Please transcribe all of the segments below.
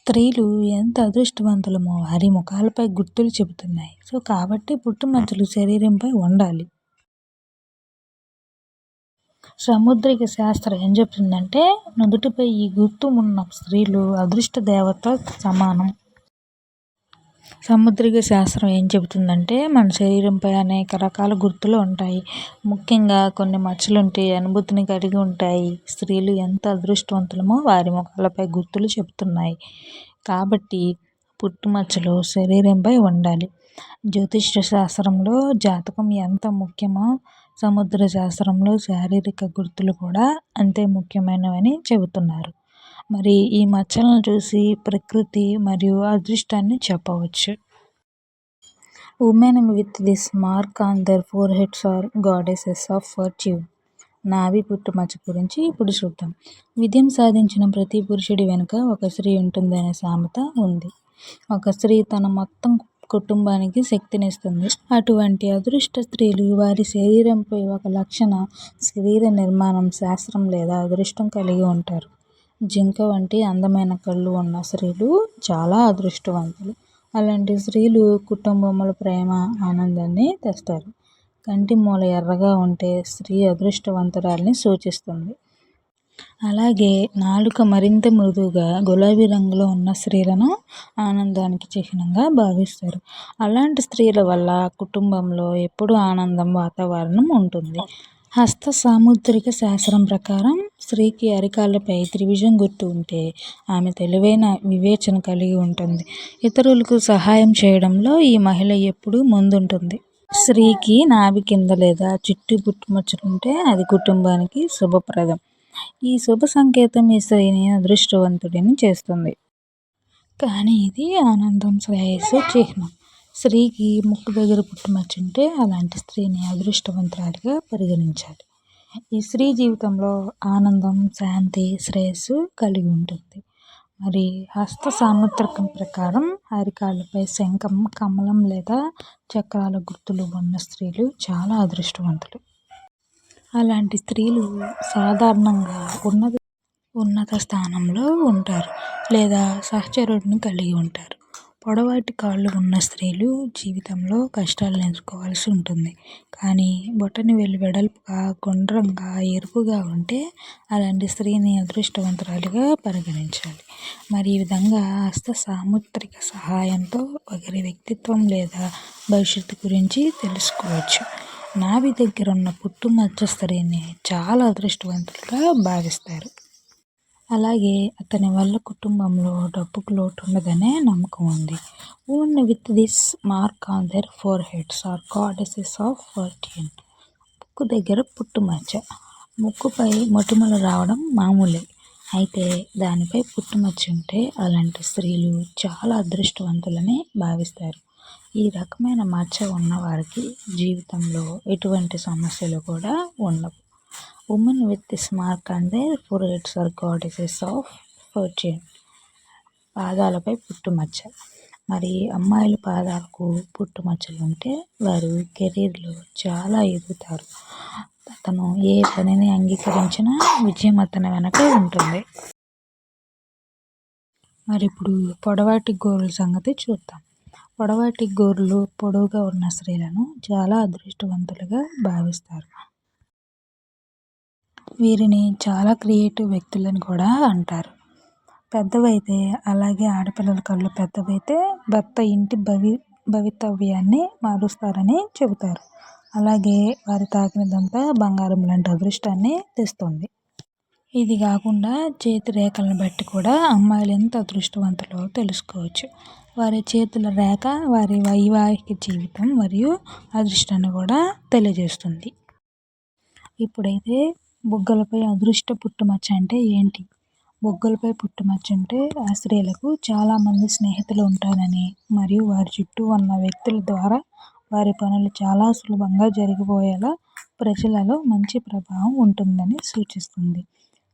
స్త్రీలు ఎంత అదృష్టవంతులమో వారి ముఖాలపై గుర్తులు చెబుతున్నాయి. సో కాబట్టి పుట్టుమచ్చలు శరీరంపై ఉండాలి. సముద్రిక శాస్త్రం ఏం చెప్తుందంటే నుదుటిపై ఈ గుర్తు ఉన్న స్త్రీలు అదృష్ట దేవత సమానం. సముద్రిక శాస్త్రం ఏం చెబుతుందంటే మన శరీరంపై అనేక రకాల గుర్తులు ఉంటాయి. ముఖ్యంగా కొన్ని మచ్చలు ఉంటే అనుభూతిని కలిగి ఉంటాయి. స్త్రీలు ఎంత అదృష్టవంతులమో వారి ముఖాలపై గుర్తులు చెబుతున్నాయి. కాబట్టి పుట్టు మచ్చలు శరీరంపై ఉండాలి. జ్యోతిష్య శాస్త్రంలో జాతకం ఎంత ముఖ్యమో సముద్ర శాస్త్రంలో శారీరక గుర్తులు కూడా అంతే ముఖ్యమైనవని చెబుతున్నారు. మరి ఈ మచ్చలను చూసి ప్రకృతి మరియు అదృష్టాన్ని చెప్పవచ్చు. Women with this mark on their forehead are goddesses of fortune నాభి పుట్టుమచ్చ గురించి ఇప్పుడు చూద్దాం. విజయం సాధించిన ప్రతి పురుషుడి వెనుక ఒక స్త్రీ ఉంటుందనే సామెత ఉంది. ఒక స్త్రీ తన మొత్తం కుటుంబానికి శక్తినిస్తుంది. అటువంటి అదృష్ట స్త్రీలు వారి శరీరంపై ఒక లక్షణ శరీర నిర్మాణం శాస్త్రం లేదా అదృష్టం కలిగి ఉంటారు. జింక వంటి అందమైన కళ్ళు ఉన్న స్త్రీలు చాలా అదృష్టవంతులు. అలాంటి స్త్రీలు కుటుంబంలో ప్రేమ ఆనందాన్ని తెస్తారు. కంటి మూల ఎర్రగా ఉంటే స్త్రీ అదృష్టవంతురాల్ని సూచిస్తుంది. అలాగే నాలుక మరింత మృదువుగా గులాబీ రంగులో ఉన్న స్త్రీలను ఆనందానికి చిహ్నంగా భావిస్తారు. అలాంటి స్త్రీల వల్ల కుటుంబంలో ఎప్పుడూ ఆనందం వాతావరణం ఉంటుంది. హస్త సాముద్రిక శాస్త్రం ప్రకారం స్త్రీకి అరికాళ్ళపై త్రిభుజం గుర్తు ఉంటే ఆమె తెలివైన వివేచన కలిగి ఉంటుంది. ఇతరులకు సహాయం చేయడంలో ఈ మహిళ ఎప్పుడూ ముందుంటుంది. స్త్రీకి నాభి కింద లేదా చుట్టూ పుట్టుమచ్చలుంటే అది కుటుంబానికి శుభప్రదం. ఈ శుభ సంకేతం ఈ స్త్రీని అదృష్టవంతుడిని చేస్తుంది. కానీ ఇది ఆనందం శ్రేయస్సు చిహ్నం. స్త్రీకి ముక్కు దగ్గర పుట్టుమచ్చ ఉంటే అలాంటి స్త్రీని అదృష్టవంతురాలిగా పరిగణించాలి. ఈ స్త్రీ జీవితంలో ఆనందం శాంతి శ్రేయస్సు కలిగి ఉంటుంది. మరి హస్త సాముద్రికం ప్రకారం అరికాళ్ళపై శంఖం కమలం లేదా చక్రాల గుర్తులు ఉన్న స్త్రీలు చాలా అదృష్టవంతులు. అలాంటి స్త్రీలు సాధారణంగా ఉన్నత ఉన్నత స్థానంలో ఉంటారు లేదా సహచరుడిని కలిగి ఉంటారు. పొడవాటి కాళ్ళు ఉన్న స్త్రీలు జీవితంలో కష్టాలను ఎదుర్కోవాల్సి ఉంటుంది. కానీ బొటనవేలు వెడల్పుగా గుండ్రంగా ఎరుపుగా ఉంటే అలాంటి స్త్రీని అదృష్టవంతురాలిగా పరిగణించాలి. మరి ఈ విధంగా హస్త సాముద్రిక సహాయంతో ఒకరి వ్యక్తిత్వం లేదా భవిష్యత్తు గురించి తెలుసుకోవచ్చు. నాభి దగ్గర ఉన్న పుట్టుమచ్చ స్త్రీని చాలా అదృష్టవంతులుగా భావిస్తారు. అలాగే అతని వల్ల కుటుంబంలో డబ్బుకు లోటు ఉండదనే నమ్మకం ఉంది. Own with this mark on their forehead are goddesses of fortune ముక్కు దగ్గర పుట్టుమచ్చ ముక్కుపై మొటిమలు రావడం మామూలే. అయితే దానిపై పుట్టుమచ్చ ఉంటే అలాంటి స్త్రీలు చాలా అదృష్టవంతులని భావిస్తారు. ఈ రకమైన మచ్చ ఉన్నవారికి జీవితంలో ఎటువంటి సమస్యలు కూడా ఉండవు. Women with this mark and four foreheads are goddesses of fortune పాదాలపై పుట్టుమచ్చ మరి అమ్మాయిల పాదాలకు పుట్టుమచ్చలు ఉంటే వారు కెరీర్లో చాలా ఎదుగుతారు. అతను ఏ పనిని అంగీకరించినా విజయం అతని వెనక ఉంటుంది. మరి ఇప్పుడు పొడవాటి గోర్ల సంగతి చూద్దాం. పొడవాటి గోర్లు పొడవుగా ఉన్న స్త్రీలను చాలా అదృష్టవంతులుగా భావిస్తారు. వీరిని చాలా క్రియేటివ్ వ్యక్తులని కూడా అంటారు. పెద్దవైతే అలాగే ఆడపిల్లల కళ్ళు పెద్దవైతే భర్త ఇంటి భవి భవితవ్యాన్ని మారుస్తారని చెబుతారు. అలాగే వారు తాకినదంతా బంగారం లాంటి అదృష్టాన్ని తెస్తుంది. ఇది కాకుండా చేతి రేఖలను బట్టి కూడా అమ్మాయిలు ఎంత అదృష్టవంతులో తెలుసుకోవచ్చు. వారి చేతుల రేఖ వారి వైవాహిక జీవితం మరియు అదృష్టాన్ని కూడా తెలియజేస్తుంది. ఇప్పుడైతే బుగ్గలపై అదృష్ట పుట్టుమచ్చ అంటే ఏంటి? బొగ్గలపై పుట్టుమచ్చ అంటే ఆ స్త్రీలకు చాలామంది స్నేహితులు ఉంటారని మరియు వారి చుట్టూ ఉన్న వ్యక్తుల ద్వారా వారి పనులు చాలా సులభంగా జరిగిపోయేలా ప్రజలలో మంచి ప్రభావం ఉంటుందని సూచిస్తుంది.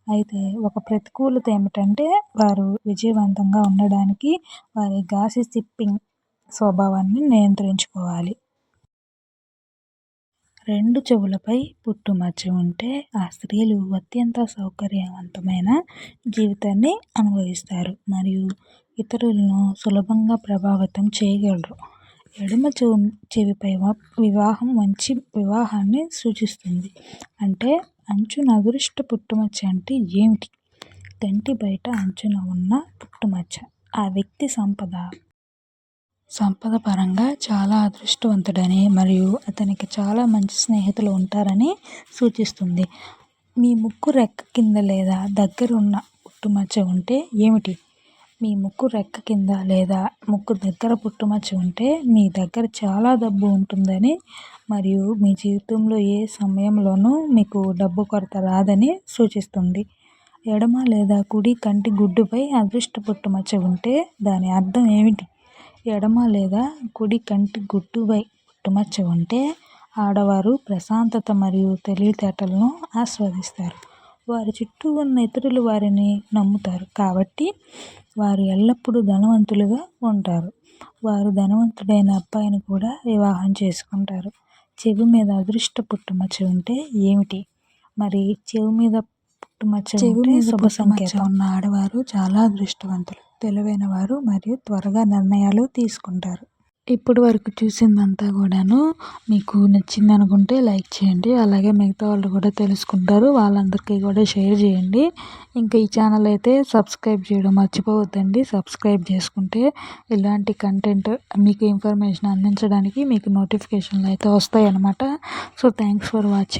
అయితే ఒక ప్రతికూలత ఏమిటంటే వారు విజయవంతంగా ఉండడానికి వారి గాసిప్పింగ్ స్వభావాన్ని నియంత్రించుకోవాలి. రెండు చెవులపై పుట్టుమచ్చ ఉంటే ఆ స్త్రీలు అత్యంత సౌకర్యవంతమైన జీవితాన్ని అనుభవిస్తారు మరియు ఇతరులను సులభంగా ప్రభావితం చేయగలరు. ఎడమ చెవు చెవిపై వివాహం మంచి వివాహాన్ని సూచిస్తుంది. అంటే అంచున అదృష్ట పుట్టుమచ్చ అంటే ఏమిటి? కంటి బయట అంచున ఉన్న పుట్టుమచ్చ ఆ వ్యక్తి సంపద సంపద పరంగా చాలా అదృష్టవంతుడని మరియు అతనికి చాలా మంచి స్నేహితులు ఉంటారని సూచిస్తుంది. మీ ముక్కు రెక్క కింద లేదా దగ్గర ఉన్న పుట్టుమచ్చ ఉంటే ఏమిటి? మీ ముక్కు రెక్క కింద లేదా ముక్కు దగ్గర పుట్టుమచ్చ ఉంటే మీ దగ్గర చాలా డబ్బు ఉంటుందని మరియు మీ జీవితంలో ఏ సమయంలోనూ మీకు డబ్బు కొరత రాదని సూచిస్తుంది. ఎడమ లేదా కుడి కంటి గుడ్డుపై అదృష్ట పుట్టుమచ్చ ఉంటే దాని అర్థం ఏమిటి? ఎడమ లేదా కుడి కంటి గుడ్డుపై పుట్టుమచ్చ ఉంటే ఆడవారు ప్రశాంతత మరియు తెలివితేటలను ఆస్వాదిస్తారు. వారి చుట్టూ ఉన్న ఇతరులు వారిని నమ్ముతారు. కాబట్టి వారు ఎల్లప్పుడూ ధనవంతులుగా ఉంటారు. వారు ధనవంతుడైన అబ్బాయిని కూడా వివాహం చేసుకుంటారు. చెవి మీద అదృష్ట పుట్టుమచ్చ ఉంటే ఏమిటి? మరి చెవి మీద పుట్టుమచ్చ చెవి మీద ఉన్న ఆడవారు చాలా అదృష్టవంతులు తెలివైన వారు మరియు త్వరగా నిర్ణయాలు తీసుకుంటారు. ఇప్పటి వరకు చూసిందంతా కూడాను మీకు నచ్చింది అనుకుంటే లైక్ చేయండి. అలాగే మిగతా వాళ్ళు కూడా తెలుసుకుంటారు. వాళ్ళందరికీ కూడా షేర్ చేయండి. ఇంకా ఈ ఛానల్ అయితే సబ్స్క్రైబ్ చేయడం మర్చిపోవద్దండి. సబ్స్క్రైబ్ చేసుకుంటే ఇలాంటి కంటెంట్ మీకు ఇన్ఫర్మేషన్ అందించడానికి మీకు నోటిఫికేషన్లు అయితే వస్తాయి అన్నమాట సో థ్యాంక్స్ ఫర్ వాచింగ్.